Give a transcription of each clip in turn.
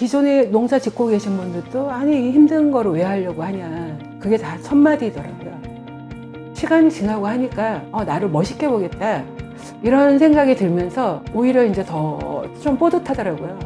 기존에 농사 짓고 계신 분들도 아니 힘든 거를 왜 하려고 하냐. 그게 다 첫마디더라고요. 시간이 지나고 하니까 어, 나를 멋있게 보겠다. 이런 생각이 들면서 오히려 이제 더 좀 뿌듯하더라고요.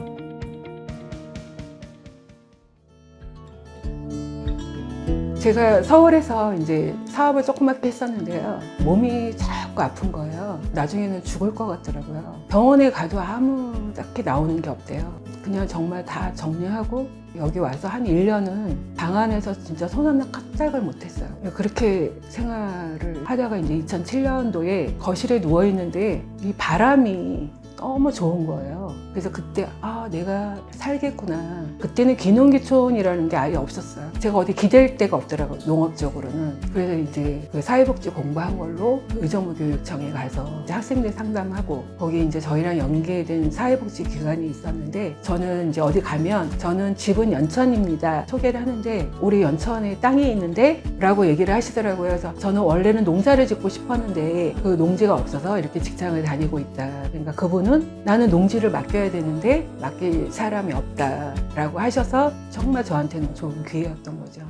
제가 서울에서 이제 사업을 조그맣게 했었는데요. 몸이 자꾸 아픈 거예요. 나중에는 죽을 것 같더라고요. 병원에 가도 아무 딱히 나오는 게 없대요. 그냥 정말 다 정리하고 여기 와서 한 1년은 방 안에서 진짜 손 하나 까짝을 못했어요. 그렇게 생활을 하다가 이제 2007년도에 거실에 누워있는데 이 바람이 너무 좋은 거예요. 그래서 그때 아 내가 살겠구나. 그때는 기농기촌이라는 게 아예 없었어요. 제가 어디 기댈 데가 없더라고요. 농업적으로는. 그래서 이제 그 사회복지 공부한 걸로 의정부 교육청에 가서 이제 학생들 상담하고 거기 이제 저희랑 연계된 사회복지 기관이 있었는데 저는 이제 어디 가면 저는 집은 연천입니다. 소개를 하는데 우리 연천에 땅이 있는데 라고 얘기를 하시더라고요. 그래서 저는 원래는 농사를 짓고 싶었는데 그 농지가 없어서 이렇게 직장을 다니고 있다. 그러니까 그분은 나는 농지를 맡겨야 되는데 맡길 사람이 없다라고 하셔서 정말 저한테는 좋은 기회였던 거죠.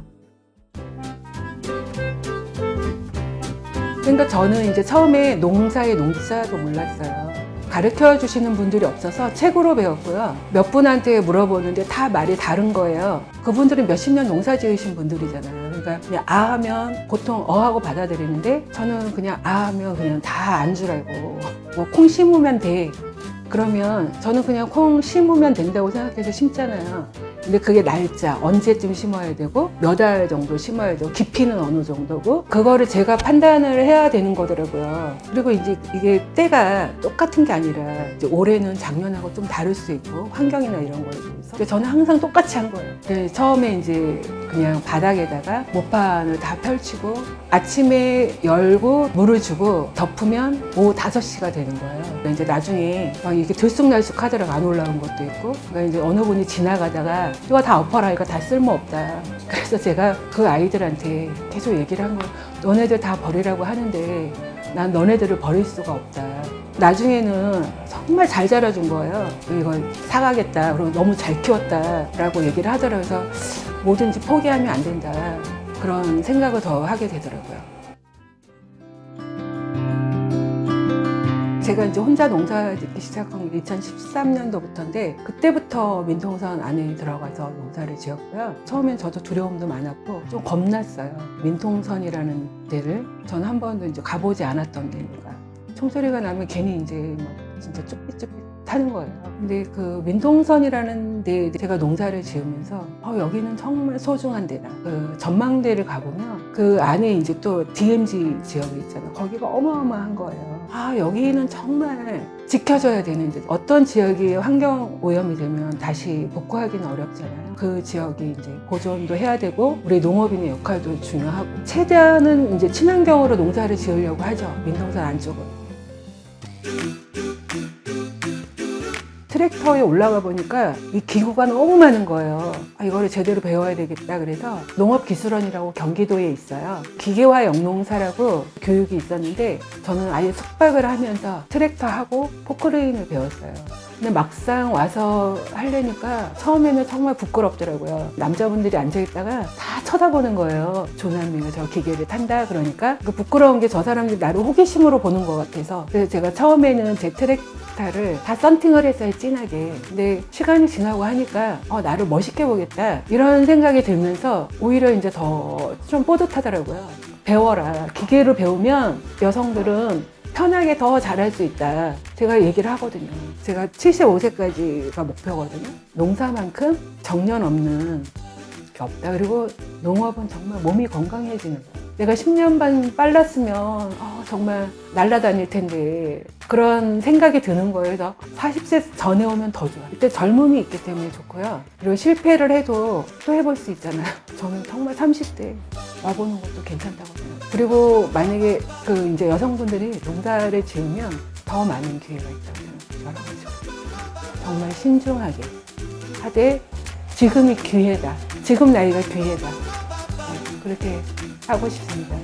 그러니까 저는 이제 처음에 농사의 농자도 몰랐어요. 가르쳐 주시는 분들이 없어서 책으로 배웠고요. 몇 분한테 물어보는데 다 말이 다른 거예요. 그분들은 몇십 년 농사 지으신 분들이잖아요. 그러니까 그냥 아 하면 보통 어 하고 받아들이는데 저는 그냥 아 하면 그냥 다 안 줄 알고 뭐 콩 심으면 돼. 그러면 저는 그냥 콩 심으면 된다고 생각해서 심잖아요. 근데 그게 날짜, 언제쯤 심어야 되고, 몇알 정도 심어야 되고, 깊이는 어느 정도고, 그거를 제가 판단을 해야 되는 거더라고요. 그리고 이제 이게 때가 똑같은 게 아니라, 올해는 작년하고 좀 다를 수 있고, 환경이나 이런 거에 대해서. 저는 항상 똑같이 한 거예요. 그래서 처음에 이제 그냥 바닥에다가 모판을 다 펼치고, 아침에 열고, 물을 주고, 덮으면 오후 5시가 되는 거예요. 그러니까 이제 나중에 막 이렇게 들쑥날쑥 하더라고 안 올라온 것도 있고, 그러니까 이제 어느 분이 지나가다가 이거 다 엎어라 이거 다 쓸모없다. 그래서 제가 그 아이들한테 계속 얘기를 한 거예요 너네들 다 버리라고 하는데 난 너네들을 버릴 수가 없다. 나중에는 정말 잘 자라준 거예요. 이걸 사가겠다. 그리고 너무 잘 키웠다 라고 얘기를 하더라고요. 그래서 뭐든지 포기하면 안 된다. 그런 생각을 더 하게 되더라고요 제가 이제 혼자 농사 짓기 시작한 게 2013년도부터인데 그때부터 민통선 안에 들어가서 농사를 지었고요. 처음엔 저도 두려움도 많았고 좀 겁났어요. 민통선이라는 데를 저는 한 번도 이제 가보지 않았던 데니까 총소리가 나면 괜히 이제 막 진짜 쭈삣쭈삣 하는 거예요. 근데 그 민통선이라는 데 제가 농사를 지으면서 어, 여기는 정말 소중한 데다. 그 전망대를 가보면 그 안에 이제 또 DMZ 지역이 있잖아요. 거기가 어마어마한 거예요. 아, 여기는 정말 지켜줘야 되는 데 어떤 지역이 환경 오염이 되면 다시 복구하기는 어렵잖아요. 그 지역이 이제 보존도 해야 되고 우리 농업인의 역할도 중요하고 최대한은 이제 친환경으로 농사를 지으려고 하죠. 민통선 안쪽은. 트랙터에 올라가 보니까 이 기구가 너무 많은 거예요. 아, 이거를 제대로 배워야 되겠다. 그래서 농업기술원이라고 경기도에 있어요. 기계화 영농사라고 교육이 있었는데 저는 아예 숙박을 하면서 트랙터하고 포크레인을 배웠어요. 근데 막상 와서 하려니까 처음에는 정말 부끄럽더라고요. 남자분들이 앉아있다가 다 쳐다보는 거예요. 조남미가 저 기계를 탄다 그러니까. 그 부끄러운 게 저 사람들이 나를 호기심으로 보는 것 같아서. 그래서 제가 처음에는 제 트랙터를 다 썬팅을 했어요 진하게. 근데 시간이 지나고 하니까 어, 나를 멋있게 보겠다 이런 생각이 들면서 오히려 이제 더 좀 뿌듯하더라고요. 배워라. 기계를 배우면 여성들은 편하게 더 잘할 수 있다. 제가 얘기를 하거든요. 제가 75세까지가 목표거든요. 농사만큼 정년 없는 게 없다. 그리고 농업은 정말 몸이 건강해지는 거예요. 내가 10년 반 빨랐으면 어, 정말 날아다닐 텐데 그런 생각이 드는 거예요. 그래서 40세 전에 오면 더 좋아. 이때 젊음이 있기 때문에 좋고요. 그리고 실패를 해도 또 해볼 수 있잖아요. 저는 정말 30대 와보는 것도 괜찮다고 생각해요. 그리고 만약에 그 이제 여성분들이 농사를 지으면 더 많은 기회가 있다고 생각해요. 정말 신중하게 하되 지금이 기회다. 지금 나이가 기회다. 네, 그렇게 하고 싶습니다.